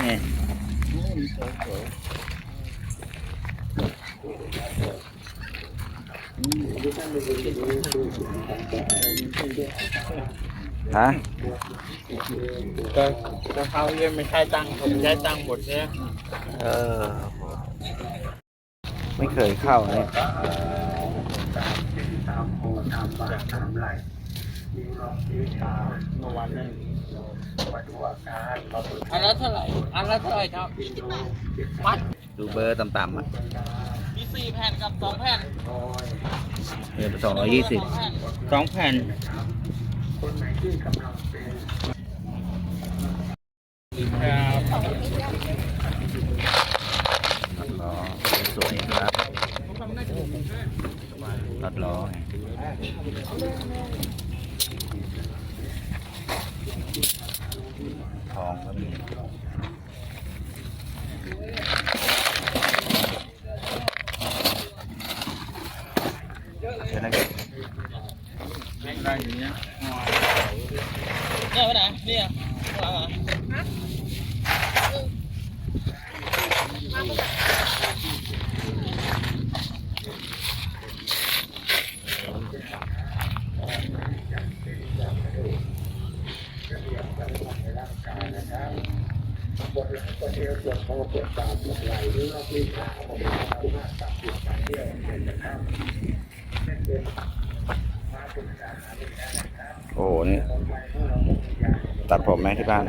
นี่ฮะก็ก็เขายังไม่ใช่ตั้งผมใช้ตั้งค์หมดเนี่ยเออ ไม่เคยเข้าเนี่ยเมื่ อวานนี้อันละเท่าไหร่ อันละเท่าไหร่ครับมัดดูเบอร์ต่ำๆอะ มีสี่แผ่นกับสองแผ่นเออสองร้อยยี่สิบสองแผ่นครับตัดล้อสวยๆครับตัดล้อ ทองก็มีเดี๋ยวนะได้อยู่เนี้ยเนี่ยไปไหน เนี่ยข้างหลังเหรอโอ้โหนี่ตัดผมไหมที่บ้าน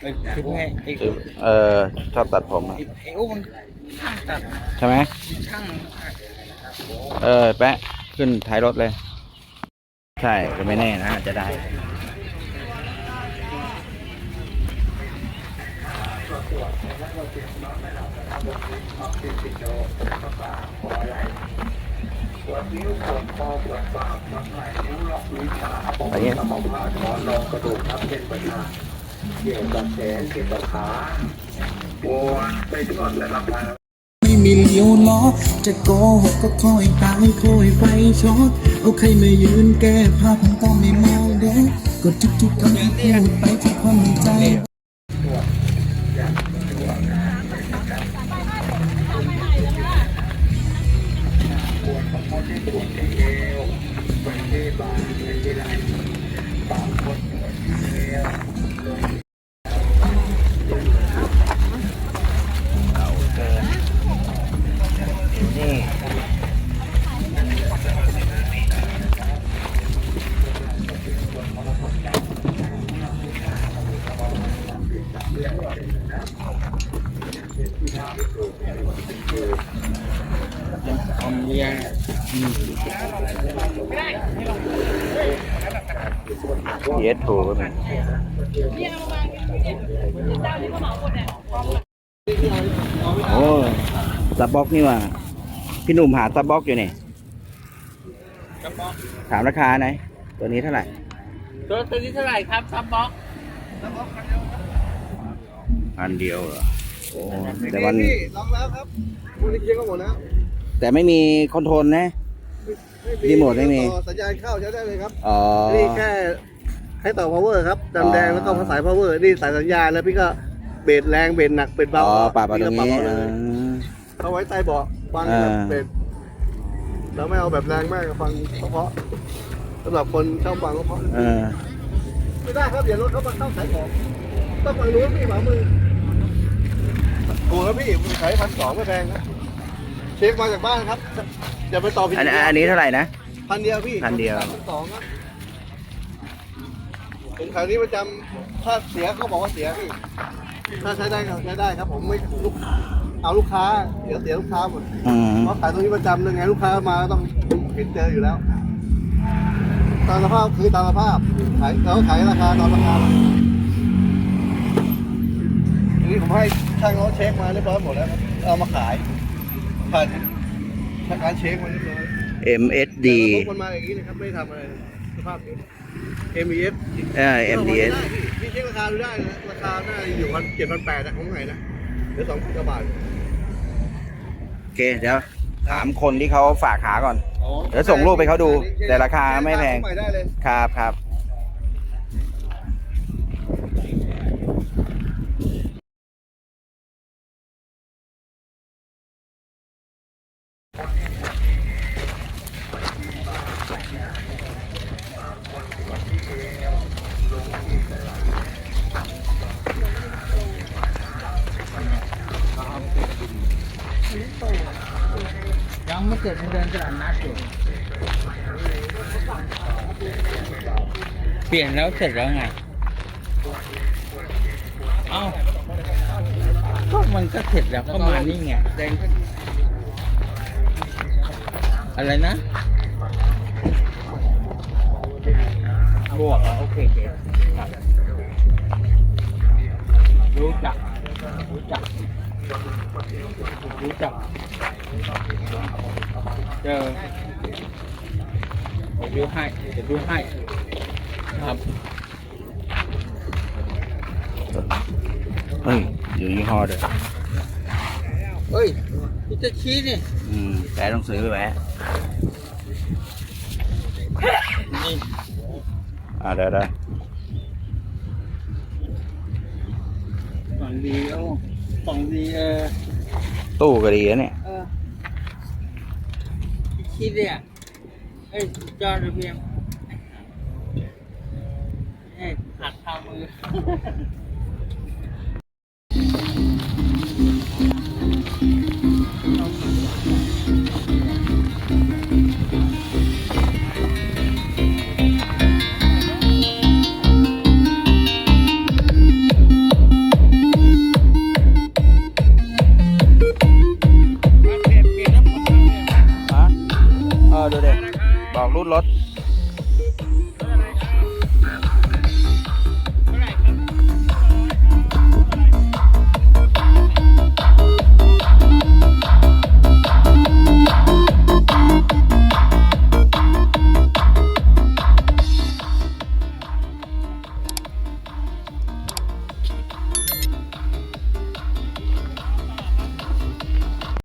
ไอ้คือไงไอ้ซื้อเออชอบตัดผมอะไอ้ไอ้อุ้มมันช่างตัดใช่ไหมช่างเออแปะขึ้นท้ายรถเลย ใช่ก็ไม่แน่นะ อาจจะได้อันนี้ไม่มีเลี้ยวล้อ จะโกหกก็คอยตายคอยไปช็อตเอาใครมายืนแก้ผ้าผมก็ไม่มองเด็กก็ทุกๆคำที่พูดไปที่ความใจ นี่ อมเลียงเยสถูกโอ้ซับบ็อกนี่ว่า พี่หนุ่มหาซับบ็อกอยู่นี่กระป๋องถามราคาไหนอยตัวนี้เท่าไหร่ ตัวตัวนี้เท่าไหร่ครับซับบ็อกพันเดียวเหรอโอ้แต่วันลองแล้วครับคุณนี่เช็คก็หมดแล้ว แต่ไม่มีคอนโทรลนะ รีโมทไม่มี ต่อสัญญาณเข้าใช้ได้เลยครับ อ๋อ นี่แค่ให้ต่อ power ครับดำแดงอ๋อ แล้วก็สาย power นี่สายสัญญาณแล้วพี่ก็เบรดแรงเบรดหนักเบรดเบาอ๋อปรับเอาตรงนี้พี่ก็ปอ่าเอาเลยเอาไว้ใต้เบาะฟังอ่าแบบเบรดเราไม่เอาแบบแรงมากฟังเพราะๆสำหรับคนชอบฟังเพราะเออๆไม่ได้ครับเดี๋ยวรถเขามาเข้าสายของต้องฟังรู้นพี่หมามือถูกแล้วพี่ขายพันสองไม่แพงครับ เช็คมาจากบ้านครับอย่าไปต่อผิดอันอันนี้เท่าไหร่นะ พันเดียวพี่พันเดียวพันสองครับผมขายนี้ประจำถ้าเสียเขาบอกว่าเสียพี่ถ้าใช้ได้ก็ใช้ได้ครับ ผมไม่ลูกเอาลูกค้าเดี๋ยวเสียลูกค้าหมดอืมเพราะขายตรงนี้ประจำยังไงลูกค้ามาก็ต้องเห็นเจออยู่แล้ว ตามสภาพคือตามสภาพขายเราก็ขายราคาตามราคาทีนี้ผมให้ช่างเขาเช็คมาเรียบร้อยหมดแล้วครับเอามาขาย ผ่านทางการเช็คมาเรียบร้อย MSD แต่ระบบมันมาอย่างนี้นะครับไม่ได้ทำอะไรเลยสภาพนี้ MES เออ MDS พี่เช็คราคาดูได้นะราคาน่าจะอยู่พันเจ็ดพันแปดนะของไหนนะเหลือสองพันกว่าบาทโอเคเดี๋ยวถามคนที่เขาฝากขาก่อน เดี๋ยวส่งรูปไปเขาดูแต่ราคาไม่แพง ใหม่ได้เลย ครับครับ ยังไม่เสร็จเดินตลาดนัดอยู่เปลี่ยนแล้วเสร็จแล้วไง เอ้าก็มันก็เสร็จแล้วก็มานี่ไงแดงก็อะไรนะ บวกเหรอโอเคโอเคครับรู้จัก รู้จัก รู้จัก เจอเดี๋ยวดูให้เดี๋ยวดูให้ ครับเฮ้ยอยู่ยี่ห้อเด้อเฮ้ยพี่จะชี้นี่ อืม แต่ต้องซื้อแหวะ นี่ อ่าเดี๋ยวเดี๋ยวฝั่งดีโอ้ฝั่งดีเออตู้ก็ดีนะเนี่ย เออคิดเนี่ยเอ้ยจอระเบียงเอ้ยหักข้ามือ รถ